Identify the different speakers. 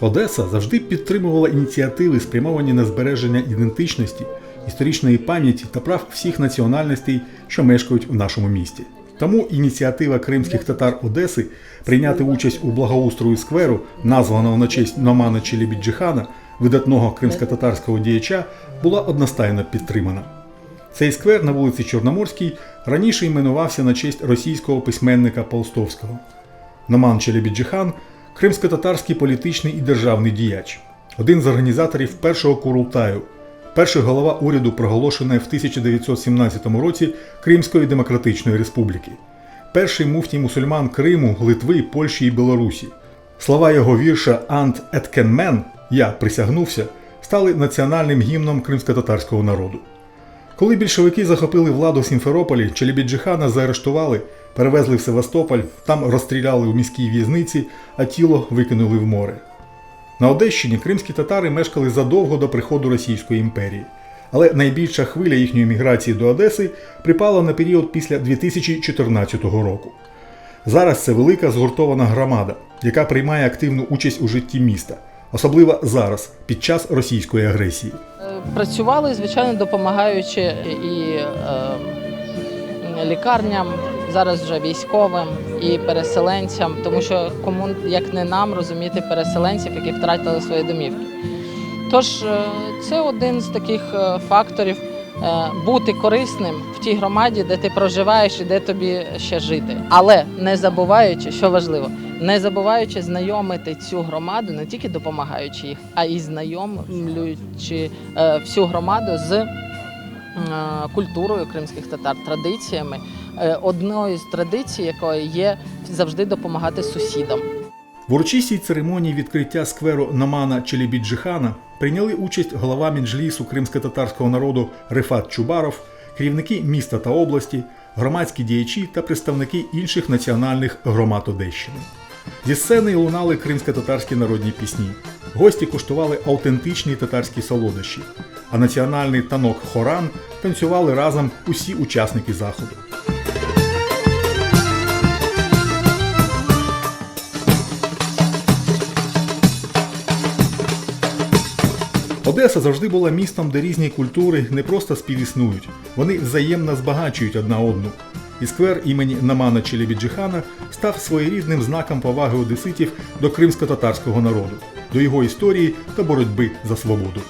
Speaker 1: Одеса завжди підтримувала ініціативи, спрямовані на збереження ідентичності, історичної пам'яті та прав всіх національностей, що мешкають у нашому місті. Тому ініціатива кримських татар Одеси прийняти участь у благоустрою скверу, названого на честь Номана Челебіджихана, видатного кримсько-татарського діяча, була одностайно підтримана. Цей сквер на вулиці Чорноморській раніше іменувався на честь російського письменника Полстовського. Номан Челебіджихан – кримсько-татарський політичний і державний діяч, один з організаторів першого Курултаю, перший голова уряду, проголошеної в 1917 році Кримської Демократичної Республіки, перший муфтій мусульман Криму, Литви, Польщі і Білорусі. Слова його вірша Ант Еткенмен Я присягнувся стали національним гімном кримсько-татарського народу. Коли більшовики захопили владу в Сімферополі, Челебіджихана заарештували, перевезли в Севастополь, там розстріляли у міській в'язниці, а тіло викинули в море. На Одещині кримські татари мешкали задовго до приходу Російської імперії. Але найбільша хвиля їхньої міграції до Одеси припала на період після 2014 року. Зараз це велика згуртована громада, яка приймає активну участь у житті міста, особливо зараз, під час російської агресії.
Speaker 2: Працювали, звичайно, допомагаючи і е, лікарням, зараз вже військовим і переселенцям, тому що кому як не нам розуміти переселенців, які втратили свої домівки. Тож е, це один з таких е, факторів бути корисним в тій громаді, де ти проживаєш і де тобі ще жити. Але не забуваючи, що важливо, не забуваючи знайомити цю громаду, не тільки допомагаючи їх, а й знайомлюючи е, всю громаду з е, культурою кримських татар, традиціями. Е, Одною з традицій, якої є завжди допомагати сусідам.
Speaker 1: В урочистій церемонії відкриття скверу Намана Челебіджихана прийняли участь голова Мінжлісу кримсько-татарського народу Рефат Чубаров, керівники міста та області, громадські діячі та представники інших національних громад Одещини. Зі сцени лунали кримсько-татарські народні пісні. Гості куштували автентичні татарські солодощі, а національний танок Хоран танцювали разом усі учасники заходу. Одеса завжди була містом, де різні культури не просто співіснують, вони взаємно збагачують одна одну. І сквер імені Намана Челебіджихана став своєрідним знаком поваги одеситів до кримсько-татарського народу, до його історії та боротьби за свободу.